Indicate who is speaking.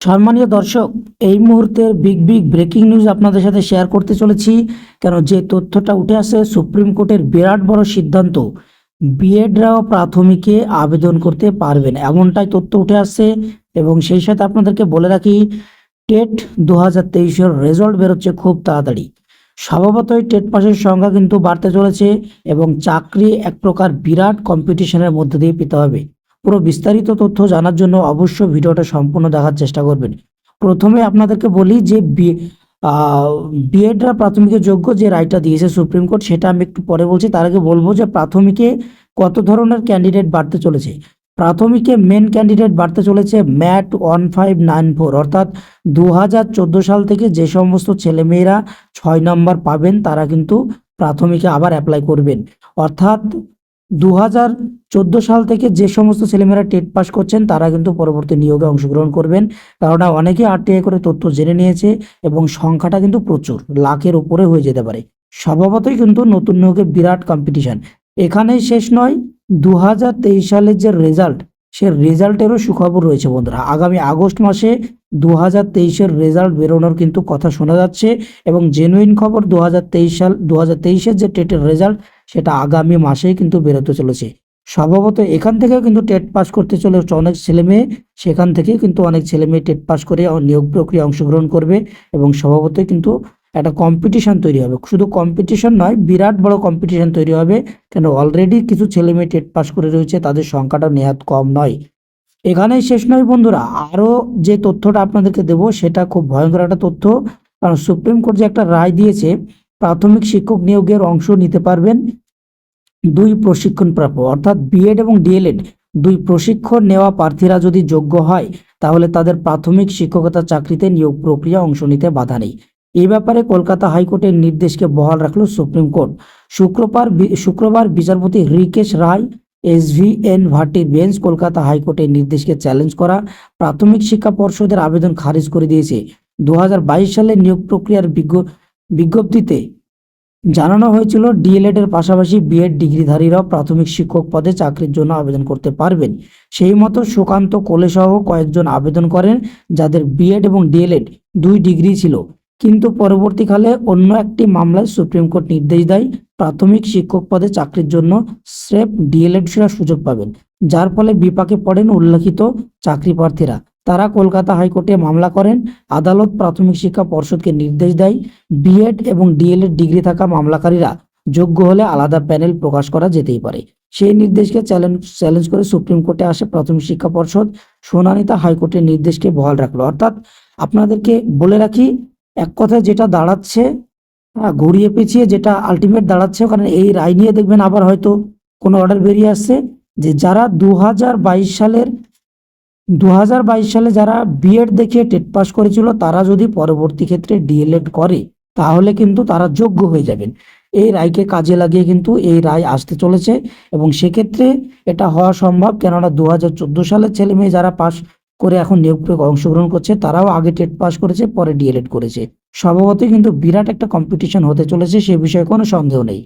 Speaker 1: সম্মানীয় দর্শক, এই মুহূর্তের বিগ বিগ ব্রেকিং নিউজ আপনাদের সাথে শেয়ার করতে চলেছি। কেন যে তথ্যটা উঠে আসে, সুপ্রিম কোর্টের বিরাট বড় সিদ্ধান্ত। বিএডরাও প্রাথমিকে আবেদন করতে পারবেন, এমনটাই তথ্য উঠে আসছে। এবং সেই সাথে আপনাদেরকে বলে রাখি, টেট দু হাজার তেইশের রেজাল্ট বেরোচ্ছে খুব তাড়াতাড়ি। স্বভাবতই টেট পাসের সংখ্যা কিন্তু বাড়তে চলেছে এবং চাকরি এক প্রকার বিরাট কম্পিটিশনের মধ্যে দিয়ে পেতে হবে। পুরো বিস্তারিত তথ্য জানার জন্য অবশ্যই ভিডিওটা সম্পূর্ণ দেখার চেষ্টা করবেন। প্রথমে আপনাদেরকে বলি যে বিএডরা প্রাথমিকের যোগ্য যে রায়টা দিয়েছে সুপ্রিম কোর্ট, সেটা আমি একটু পরে বলছি। তার আগে বলব যে প্রাথমিকে কত ধরনের ক্যান্ডিডেট বাড়তে চলেছে? প্রাথমিকে মেন ক্যান্ডিডেট বাড়তে চলেছে ম্যাট ওয়ান ফাইভ নাইন ফোর, অর্থাৎ দু হাজার চোদ্দ সাল থেকে যে সমস্ত ছেলেমেয়েরা ছয় নম্বর পাবেন, তারা কিন্তু প্রাথমিকে আবার অ্যাপ্লাই করবেন। অর্থাৎ দু হাজার চোদ্দ সাল থেকে যে সমস্ত ছেলেমেয়েরা টেট পাস করছেন, তারা কিন্তু পরবর্তী নিয়োগে অংশগ্রহণ করবেন। কেননা অনেকে আরটিআই করে তথ্য জেনে নিয়েছে এবং সংখ্যাটা কিন্তু প্রচুর, লাখের উপরে হয়ে যেতে পারে। স্বভাবতই কিন্তু নতুন নিয়োগে বিরাট কম্পিটিশন এখানেই শেষ নয় দু সালের যে রেজাল্ট সে রেজাল্টেরও সুখবর রয়েছে বন্ধুরা। আগামী আগস্ট মাসে দু হাজার তেইশের রেজাল্ট বেরোনোর কিন্তু কথা শোনা যাচ্ছে এবং জেনুইন খবর দু হাজার তেইশ সাল দু হাজার তেইশের যে টেটের রেজাল্ট সেটা আগামী মাসেই কিন্তু বেরোতে চলেছে। স্বভাবত এখান থেকেও কিন্তু টেট পাস করতে চলেছে অনেক ছেলে মেয়ে। সেখান থেকে কিন্তু অনেক ছেলে মেয়ে টেট পাস করে নিয়োগ প্রক্রিয়া অংশগ্রহণ করবে এবং স্বভাবতই কিন্তু একটা কম্পিটিশন তৈরি হবে। শুধু কম্পিটিশন নয়, বিরাট বড় কম্পিটিশন তৈরি হবে। কেন অলরেডি কিছু ছেলে মেয়ে টেট পাস করে রয়েছে, তাদের সংখ্যাটা নেহাত কম নয়। এখানেই শেষ নয় বন্ধুরা আরও যে তথ্যটা আপনাদেরকে দেবো সেটা খুব ভয়ঙ্কর একটা তথ্য। কারণ সুপ্রিম কোর্ট যে একটা রায় দিয়েছে, প্রাথমিক শিক্ষক নিয়োগের অংশ নিতে পারবেন। দুই প্রশিক্ষণ প্রাপ্য, অর্থাৎ বিএড এবং ডিএলএড দুই প্রশিক্ষণ নেওয়া প্রার্থীরা যদি যোগ্য হয়, তাহলে তাদের প্রাথমিক শিক্ষকতা চাকরিতে নিয়োগ প্রক্রিয়া অংশ নিতে বাধা নেই। এই ব্যাপারে কলকাতা হাইকোর্টের নির্দেশকে বহাল রাখল সুপ্রিম কোর্ট। শুক্রবার শুক্রবার বিচারপতি Rikesh Roy S V N ভাটির bench Kolkata হাইকোর্টের নির্দেশকে চ্যালেঞ্জ করা, প্রাথমিক শিক্ষা পর্ষদের আবেদন খারিজ করে দিয়েছে। দু হাজার বাইশ সালে নিয়োগ প্রক্রিয়ার বিজ্ঞ- বিজ্ঞপ্তিতে জানানো হয়েছিল, ডিএলএড এর পাশাপাশি বিএড ডিগ্রিধারীরাও প্রাথমিক শিক্ষক পদে চাকরির জন্য আবেদন করতে পারবেন। সেই মতো সুকান্ত কোলে সহ কয়েকজন আবেদন করেন, যাদের বিএড এবং ডিএলএড দুই ডিগ্রি ছিল। কিন্তু পরবর্তীকালে অন্য একটি মামলায় সুপ্রিম কোর্ট নির্দেশ দেয়, প্রাথমিক শিক্ষক পদে চাকরির জন্য স্রেফ ডিএলএড সুযোগ পাবেন, যার ফলে বিপাকে পড়েন উল্লেখিত চাকরি প্রার্থীরা তারা কলকাতা হাইকোর্টে মামলা করেন। আদালত প্রাথমিক শিক্ষা পর্ষদকে নির্দেশ দেয়। বিএড এবং ডিএলএড ডিগ্রি থাকা মামলাকারীরা যোগ্য হলে আলাদা প্যানেল প্রকাশ করা যেতেই পারে। সেই নির্দেশকে চ্যালেঞ্জ চ্যালেঞ্জ করে সুপ্রিম কোর্টে আসে প্রাথমিক শিক্ষা পর্ষদ। শুনানিতে হাইকোর্টের নির্দেশকে বহাল রাখল। অর্থাৎ আপনাদেরকে বলে রাখি, এক কথায় যেটা দাঁড়াচ্ছে ঘুরিয়ে পেঁচিয়ে যেটা আলটিমেট দাঁড়াচ্ছে, কারণ এই রায় নিয়ে দেখবেন আবার হয়তো কোনো অর্ডার বেরিয়ে আসছে যে যারা দু হাজার বাইশ সালের দু হাজার বাইশ সালে যারা বিএড দেখিয়ে টেট পাস করেছিল, তারা যদি পরবর্তী ক্ষেত্রে ডিএলএড করে, তাহলে কিন্তু তারা যোগ্য হয়ে যাবেন। এই রায়কে কাজে লাগিয়ে কিন্তু এই রায় আসতে চলেছে এবং সেক্ষেত্রে এটা হওয়া সম্ভব। কেননা দু হাজার চোদ্দ সালের ছেলে মেয়ে যারা পাস করে এখন নিয়োগ প্রয়োগে অংশগ্রহণ করছে, তারাও আগে টেট পাস করেছে, পরে ডিএলএড করেছে। স্বভাবতই কিন্তু বিরাট একটা কম্পিটিশন হতে চলেছে, সে বিষয়ে কোনো সন্দেহ নেই।